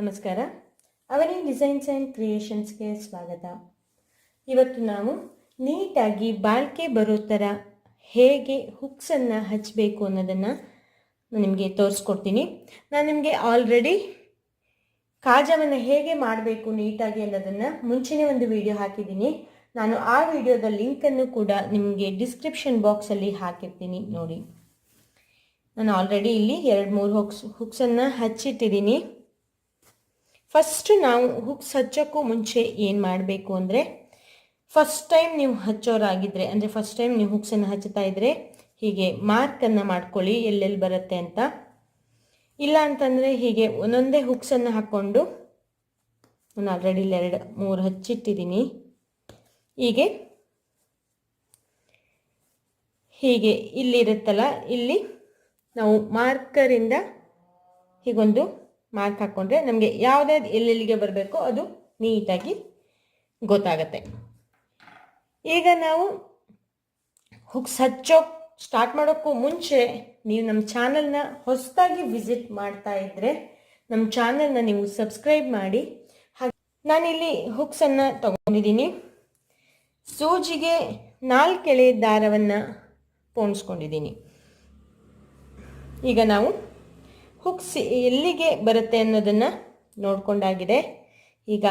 ನಮಸ್ಕಾರ. ಅವನಿ designs and ಕ್ರಿಯೇಷನ್ಸ್ಗೆ ಸ್ವಾಗತ. ಇವತ್ತು ನಾವು ನೀಟಾಗಿ ಬಾಳ್ಕೆ ಬರೋ ಥರ ಹೇಗೆ ಹುಕ್ಸನ್ನು ಹಚ್ಚಬೇಕು ಅನ್ನೋದನ್ನು ನಾನು ನಿಮಗೆ ತೋರಿಸ್ಕೊಡ್ತೀನಿ. ನಾನು ನಿಮಗೆ ಆಲ್ರೆಡಿ ಕಾಜವನ್ನು ಹೇಗೆ ಮಾಡಬೇಕು ನೀಟಾಗಿ ಅನ್ನೋದನ್ನು ಮುಂಚೆನೇ ಒಂದು ವಿಡಿಯೋ ಹಾಕಿದ್ದೀನಿ. ನಾನು ಆ ವಿಡಿಯೋದ ಲಿಂಕನ್ನು ಕೂಡ ನಿಮಗೆ ಡಿಸ್ಕ್ರಿಪ್ಷನ್ ಬಾಕ್ಸಲ್ಲಿ ಹಾಕಿರ್ತೀನಿ ನೋಡಿ. ನಾನು ಆಲ್ರೆಡಿ ಇಲ್ಲಿ ಎರಡು ಮೂರು ಹುಕ್ಸ್, ಹುಕ್ಸನ್ನು ಹಚ್ಚಿಟ್ಟಿದ್ದೀನಿ. ಫಸ್ಟ್ ನಾವು ಹುಕ್ಸ್ ಹಚ್ಚೋಕ್ಕೂ ಮುಂಚೆ ಏನು ಮಾಡಬೇಕು ಅಂದರೆ ಫಸ್ಟ್ ಟೈಮ್ ನೀವು ಹಚ್ಚೋರಾಗಿದ್ದರೆ ಅಂದರೆ ಫಸ್ಟ್ ಟೈಮ್ ನೀವು ಹುಕ್ಸನ್ನು ಹಚ್ಚುತ್ತಾ ಇದ್ದರೆ ಹೀಗೆ ಮಾರ್ಕನ್ನು ಮಾಡ್ಕೊಳ್ಳಿ, ಎಲ್ಲೆಲ್ಲಿ ಬರುತ್ತೆ ಅಂತ. ಇಲ್ಲ ಅಂತಂದರೆ ಹೀಗೆ ಒಂದೊಂದೇ ಹುಕ್ಸನ್ನು ಹಾಕ್ಕೊಂಡು, ನಾನು ಆಲ್ರೆಡಿ ಇಲ್ಲಿ ಎರಡು, ಮೂರು ಹಚ್ಚಿಟ್ಟಿದ್ದೀನಿ. ಹೀಗೆ ಹೀಗೆ ಇಲ್ಲಿರುತ್ತಲ್ಲ ಇಲ್ಲಿ ನಾವು ಮಾರ್ಕರಿಂದ ಹೀಗೊಂದು ಮಾರ್ಕ್ ಹಾಕ್ಕೊಂಡ್ರೆ ನಮಗೆ ಯಾವುದ್ಯಾವ್ದು ಎಲ್ಲೆಲ್ಲಿಗೆ ಬರಬೇಕು ಅದು ನೀಟಾಗಿ ಗೊತ್ತಾಗತ್ತೆ. ಈಗ ನಾವು ಹುಕ್ಸ್ ಹಚ್ಚೋ ಸ್ಟಾರ್ಟ್ ಮಾಡೋಕ್ಕೂ ಮುಂಚೆ ನೀವು ನಮ್ಮ ಚಾನಲ್ನ ಹೊಸದಾಗಿ ವಿಸಿಟ್ ಮಾಡ್ತಾ ಇದ್ದರೆ ನಮ್ಮ ಚಾನಲ್ನ ನೀವು ಸಬ್ಸ್ಕ್ರೈಬ್ ಮಾಡಿ. ಹಾಗೆ ನಾನಿಲ್ಲಿ ಹುಕ್ಸನ್ನು ತಗೊಂಡಿದ್ದೀನಿ. ಸೂಜಿಗೆ ನಾಲ್ಕೆಳೆ ದಾರವನ್ನು ಪೋಣಿಸ್ಕೊಂಡಿದ್ದೀನಿ. ಈಗ ನಾವು ಹುಕ್ಸ್ ಎಲ್ಲಿಗೆ ಬರುತ್ತೆ ಅನ್ನೋದನ್ನು ನೋಡ್ಕೊಂಡಾಗಿದೆ. ಈಗ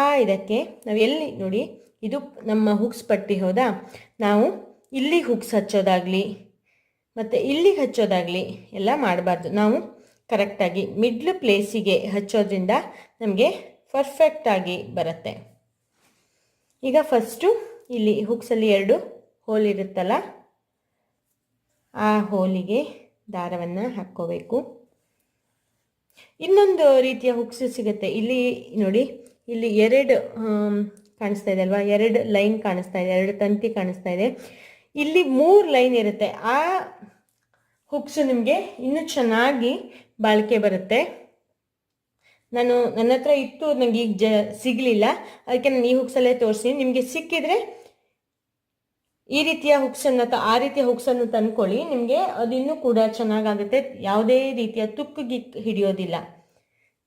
ಆ ಇದಕ್ಕೆ ನಾವು ಎಲ್ಲಿ ನೋಡಿ, ಇದು ನಮ್ಮ ಹುಕ್ಸ್ ಪಟ್ಟಿ ಹೌದಾ? ನಾವು ಇಲ್ಲಿ ಹುಕ್ಸ್ ಹಚ್ಚೋದಾಗಲಿ, ಮತ್ತು ಇಲ್ಲಿಗೆ ಹಚ್ಚೋದಾಗಲಿ ಎಲ್ಲ ಮಾಡಬಾರ್ದು. ನಾವು ಕರೆಕ್ಟಾಗಿ ಮಿಡ್ಲ್ ಪ್ಲೇಸಿಗೆ ಹಚ್ಚೋದ್ರಿಂದ ನಮಗೆ ಪರ್ಫೆಕ್ಟಾಗಿ ಬರುತ್ತೆ. ಈಗ ಫಸ್ಟು ಇಲ್ಲಿ ಹುಕ್ಸಲ್ಲಿ ಎರಡು ಹೋಲ್ ಇರುತ್ತಲ್ಲ, ಆ ಹೋಲಿಗೆ ದಾರವನ್ನು ಹಾಕ್ಕೋಬೇಕು. ಇನ್ನೊಂದು ರೀತಿಯ ಹುಕ್ಸ್ ಸಿಗುತ್ತೆ. ಇಲ್ಲಿ ನೋಡಿ, ಇಲ್ಲಿ ಎರಡು ಕಾಣಿಸ್ತಾ ಇದೆ ಅಲ್ವಾ? ಎರಡು ಲೈನ್ ಕಾಣಿಸ್ತಾ ಇದೆ, ಎರಡು ತಂತಿ ಕಾಣಿಸ್ತಾ ಇದೆ. ಇಲ್ಲಿ ಮೂರು ಲೈನ್ ಇರುತ್ತೆ. ಆ ಹುಕ್ಸ್ ನಿಮಗೆ ಇನ್ನೂ ಚೆನ್ನಾಗಿ ಬಾಳಿಕೆ ಬರುತ್ತೆ. ನಾನು ನನ್ನ ಹತ್ರ ಇತ್ತು ನನಗೆ ಈಗ ಜ, ಸಿಗಲಿಲ್ಲ. ಅದಕ್ಕೆ ನಾನು ಈ ಹುಕ್ಸಲ್ಲೇ ತೋರಿಸ್ತೀನಿ. ನಿಮಗೆ ಸಿಕ್ಕಿದ್ರೆ ಈ ರೀತಿಯ ಹುಕ್ಸನ್ನು ಆ ರೀತಿಯ ಹುಕ್ಸನ್ನು ತಂದ್ಕೊಳ್ಳಿ. ನಿಮಗೆ ಅದಿನ್ನೂ ಕೂಡ ಚೆನ್ನಾಗಾಗುತ್ತೆ. ಯಾವುದೇ ರೀತಿಯ ತುಕ್ಕ ಹಿಡಿಯೋದಿಲ್ಲ.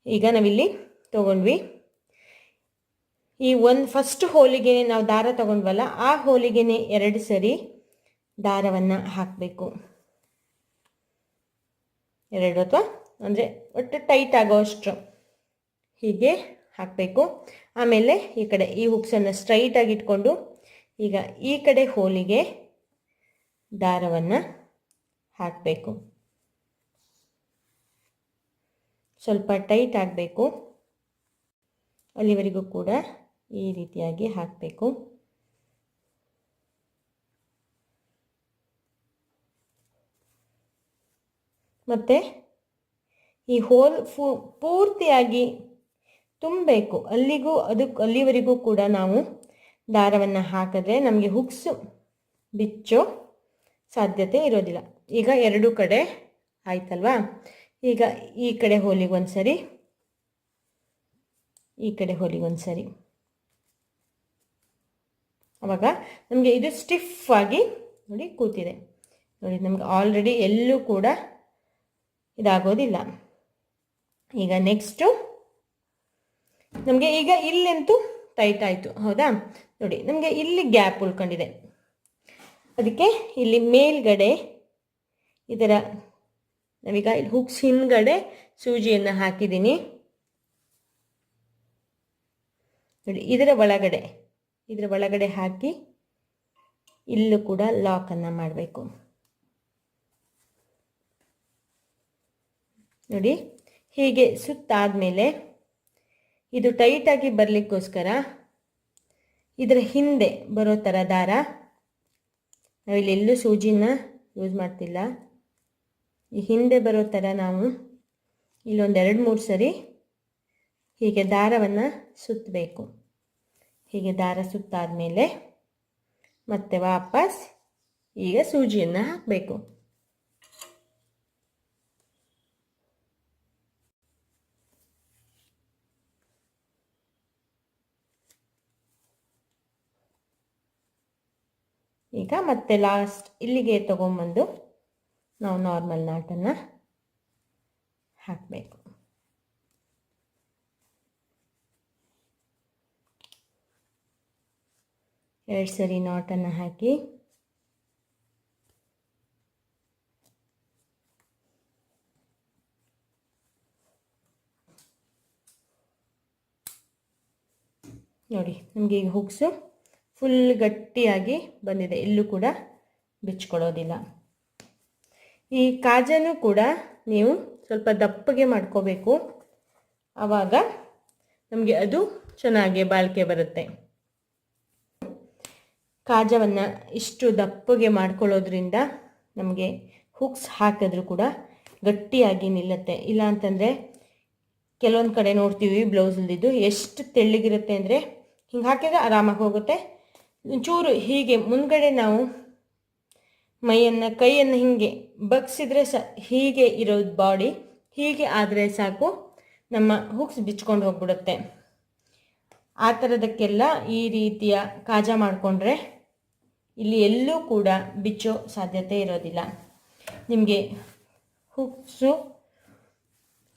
ಈಗ ನಾವಿಲ್ಲಿ ತಗೊಂಡ್ವಿ. ಈ ಒಂದು ಫಸ್ಟ್ ಹೋಲಿಗೆ ನಾವು ದಾರ ತಗೊಂಡ್ವಲ್ಲ, ಆ ಹೋಲಿಗೆನೆ ಎರಡು ಸರಿ ದಾರವನ್ನು ಹಾಕಬೇಕು. ಎರಡು ಅಥವಾ ಅಂದರೆ ಒಟ್ಟು ಟೈಟ್ ಆಗೋ ಅಷ್ಟು ಹೀಗೆ ಹಾಕಬೇಕು. ಆಮೇಲೆ ಈ ಕಡೆ ಈ ಹುಕ್ಸನ್ನು ಸ್ಟ್ರೈಟಾಗಿ ಇಟ್ಕೊಂಡು ಈಗ ಈ ಕಡೆ ಹೋಲಿಗೆ ದಾರವನ್ನು ಹಾಕಬೇಕು. ಸ್ವಲ್ಪ ಟೈಟ್ ಆಗಬೇಕು. ಅಲ್ಲಿವರೆಗೂ ಕೂಡ ಈ ರೀತಿಯಾಗಿ ಹಾಕಬೇಕು. ಮತ್ತು ಈ ಹೋಲ್ ಫೂ ಪೂರ್ತಿಯಾಗಿ ತುಂಬಬೇಕು. ಅಲ್ಲಿಗೂ ಅದಕ್ಕೆ ಅಲ್ಲಿವರೆಗೂ ಕೂಡ ನಾವು ದಾರವನ್ನು ಹಾಕಿದ್ರೆ ನಮಗೆ ಹುಕ್ಸ್ ಬಿಚ್ಚೋ ಸಾಧ್ಯತೆ ಇರೋದಿಲ್ಲ. ಈಗ ಎರಡು ಕಡೆ ಆಯ್ತಲ್ವಾ? ಈಗ ಈ ಕಡೆ ಹೋಲಿಗೊಂದು ಸರಿ ಈ ಕಡೆ ಹೋಲಿಗೊಂದು ಸರಿ ಅವಾಗ ನಮಗೆ ಇದು ಸ್ಟಿಫ್ ಆಗಿ ನೋಡಿ ಕೂತಿದೆ. ನೋಡಿ, ನಮಗೆ ಆಲ್ರೆಡಿ ಎಲ್ಲೂ ಕೂಡ ಇದಾಗೋದಿಲ್ಲ. ಈಗ ನೆಕ್ಸ್ಟು ನಮಗೆ ಈಗ ಇಲ್ಲಂತೂ ಟೈಟ್ ಆಯಿತು. ಹೌದಾ? ನೋಡಿ, ನಮಗೆ ಇಲ್ಲಿ ಗ್ಯಾಪ್ ಉಳ್ಕೊಂಡಿದೆ. ಅದಕ್ಕೆ ಇಲ್ಲಿ ಮೇಲ್ಗಡೆ ಇದರ, ನಾವೀಗ ಇಲ್ಲಿ ಹುಕ್ಸ್ ಹಿಂದ್ಗಡೆ ಸೂಜಿಯನ್ನು ಹಾಕಿದ್ದೀನಿ. ನೋಡಿ, ಇದರ ಒಳಗಡೆ ಇದರ ಒಳಗಡೆ ಹಾಕಿ ಇಲ್ಲೂ ಕೂಡ ಲಾಕನ್ನು ಮಾಡಬೇಕು. ನೋಡಿ, ಹೀಗೆ ಸುತ್ತಾದಮೇಲೆ ಇದು ಟೈಟಾಗಿ ಬರಲಿಕ್ಕೋಸ್ಕರ ಇದರ ಹಿಂದೆ ಬರೋ ಥರ ದಾರ. ನಾವಿಲ್ಲೆಲ್ಲೂ ಸೂಜಿನ ಯೂಸ್ ಮಾಡ್ತಿಲ್ಲ. ಈ ಹಿಂದೆ ಬರೋ ಥರ ನಾವು ಇಲ್ಲೊಂದು ಎರಡು ಮೂರು ಸರಿ ಹೀಗೆ ದಾರವನ್ನು ಸುತ್ತಬೇಕು ಹೀಗೆ ದಾರ ಸುತ್ತಾದ ಮೇಲೆ ಮತ್ತೆ ವಾಪಸ್ ಈಗ ಸೂಜಿಯನ್ನು ಹಾಕಬೇಕು. ಈಗ ಮತ್ತೆ ಲಾಸ್ಟ್ ಇಲ್ಲಿಗೆ ತಗೊಂಬಂದು ನಾವು ನಾರ್ಮಲ್ ನಾಟನ್ನು ಹಾಕಬೇಕು. ಎರಡು ಸರಿ ನಾಟನ್ನು ಹಾಕಿ ನೋಡಿ, ನಮಗೆ ಈಗ ಹುಕ್ಸು ಫುಲ್ ಗಟ್ಟಿಯಾಗಿ ಬಂದಿದೆ. ಎಲ್ಲೂ ಕೂಡ ಬಿಚ್ಕೊಳ್ಳೋದಿಲ್ಲ. ಈ ಕಾಜನ್ನು ಕೂಡ ನೀವು ಸ್ವಲ್ಪ ದಪ್ಪಗೆ ಮಾಡ್ಕೋಬೇಕು. ಆವಾಗ ನಮಗೆ ಅದು ಚೆನ್ನಾಗಿ ಬಾಳಿಕೆ ಬರುತ್ತೆ. ಕಾಜವನ್ನು ಇಷ್ಟು ದಪ್ಪಗೆ ಮಾಡ್ಕೊಳ್ಳೋದ್ರಿಂದ ನಮಗೆ ಹುಕ್ಸ್ ಹಾಕಿದ್ರೂ ಕೂಡ ಗಟ್ಟಿಯಾಗಿ ನಿಲ್ಲುತ್ತೆ. ಇಲ್ಲ ಅಂತಂದರೆ ಕೆಲವೊಂದು ಕಡೆ ನೋಡ್ತೀವಿ ಬ್ಲೌಸಲ್ಲಿದ್ದು ಎಷ್ಟು ತೆಳ್ಳಗಿರುತ್ತೆ ಅಂದರೆ ಹಿಂಗೆ ಹಾಕಿದ್ರೆ ಆರಾಮಾಗಿ ಹೋಗುತ್ತೆ. ಒಂಚೂರು ಹೀಗೆ ಮುಂದ್ಗಡೆ ನಾವು ಮೈಯನ್ನು, ಕೈಯನ್ನು ಹೀಗೆ ಬಗ್ಸಿದ್ರೆ ಸ, ಹೀಗೆ ಇರೋದು ಬಾಡಿ ಹೀಗೆ ಆದರೆ ಸಾಕು ನಮ್ಮ ಹುಕ್ಸ್ ಬಿಚ್ಕೊಂಡು ಹೋಗ್ಬಿಡುತ್ತೆ. ಆ ಥರದಕ್ಕೆಲ್ಲ ಈ ರೀತಿಯ ಕಾಜ ಮಾಡಿಕೊಂಡ್ರೆ ಇಲ್ಲಿ ಎಲ್ಲೂ ಕೂಡ ಬಿಚ್ಚೋ ಸಾಧ್ಯತೆ ಇರೋದಿಲ್ಲ. ನಿಮಗೆ ಹುಕ್ಸು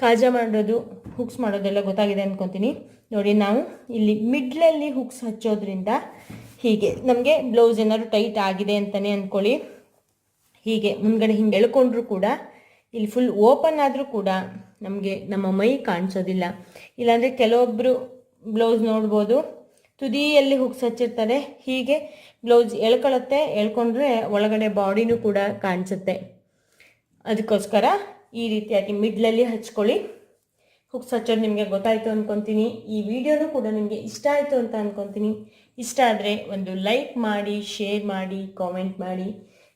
ಕಾಜ ಮಾಡೋದು ಹುಕ್ಸ್ ಮಾಡೋದೆಲ್ಲ ಗೊತ್ತಾಗಿದೆ ಅಂದ್ಕೊತೀನಿ ನೋಡಿ, ನಾವು ಇಲ್ಲಿ ಮಿಡ್ಲಲ್ಲಿ ಹುಕ್ಸ್ ಹಚ್ಚೋದ್ರಿಂದ ಹೀಗೆ. ನಮಗೆ ಬ್ಲೌಸ್ ಏನಾದ್ರು ಟೈಟ್ ಆಗಿದೆ ಅಂತಲೇ ಅಂದ್ಕೊಳ್ಳಿ ಹೀಗೆ ಮುಂದ್ಗಡೆ ಹಿಂಗೆ ಎಳ್ಕೊಂಡ್ರೂ ಕೂಡ, ಇಲ್ಲಿ ಫುಲ್ ಓಪನ್ ಆದರೂ ಕೂಡ ನಮಗೆ ನಮ್ಮ ಮೈ ಕಾಣಿಸೋದಿಲ್ಲ. ಇಲ್ಲಾಂದರೆ ಕೆಲವೊಬ್ಬರು ಬ್ಲೌಸ್ ನೋಡ್ಬೋದು, ತುದಿಯಲ್ಲಿ ಹುಕ್ಸ್ ಹಚ್ಚಿರ್ತಾರೆ ಹೀಗೆ ಬ್ಲೌಸ್ ಎಳ್ಕೊಳತ್ತೆ, ಎಳ್ಕೊಂಡ್ರೆ ಒಳಗಡೆ ಬಾಡಿನೂ ಕೂಡ ಕಾಣಿಸುತ್ತೆ. ಅದಕ್ಕೋಸ್ಕರ ಈ ರೀತಿಯಾಗಿ ಮಿಡ್ಲಲ್ಲಿ ಹಚ್ಕೊಳ್ಳಿ. ಹುಕ್ಸ್ ಹಚ್ಚೋದು ನಿಮಗೆ ಗೊತ್ತಾಯಿತು ಅಂದ್ಕೊತೀನಿ ಈ ವಿಡಿಯೋನೂ ಕೂಡ ನಿಮಗೆ ಇಷ್ಟ ಆಯಿತು ಅಂತ ಅಂದ್ಕೊತೀನಿ ಇಷ್ಟ ಆದರೆ ಒಂದು ಲೈಕ್ ಮಾಡಿ ಶೇರ್ ಮಾಡಿ ಕಾಮೆಂಟ್ ಮಾಡಿ.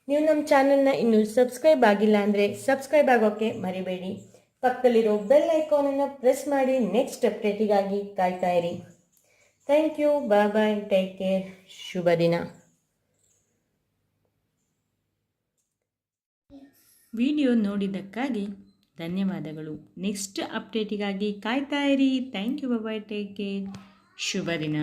ನೀವು ನಮ್ಮ ಚಾನಲ್ನ ಇನ್ನೂ ಸಬ್ಸ್ಕ್ರೈಬ್ ಆಗಿಲ್ಲ ಅಂದರೆ ಸಬ್ಸ್ಕ್ರೈಬ್ ಆಗೋಕ್ಕೆ ಮರಿಬೇಡಿ. ಪಕ್ಕದಲ್ಲಿರೋ ಬೆಲ್ ಐಕಾನನ್ನು ಪ್ರೆಸ್ ಮಾಡಿ ನೆಕ್ಸ್ಟ್ ಅಪ್ಡೇಟಿಗಾಗಿ ಕಾಯ್ತಾ ಇರಿ. Thank you bye bye take care ಶುಭ ದಿನ. ವಿಡಿಯೋ ನೋಡಿದ್ದಕ್ಕಾಗಿ ಧನ್ಯವಾದಗಳು. ನೆಕ್ಸ್ಟ್ ಅಪ್ಡೇಟಿಗಾಗಿ ಕಾಯ್ತಾ ಇರಿ. Thank you bye take care ಶುಭ ದಿನ.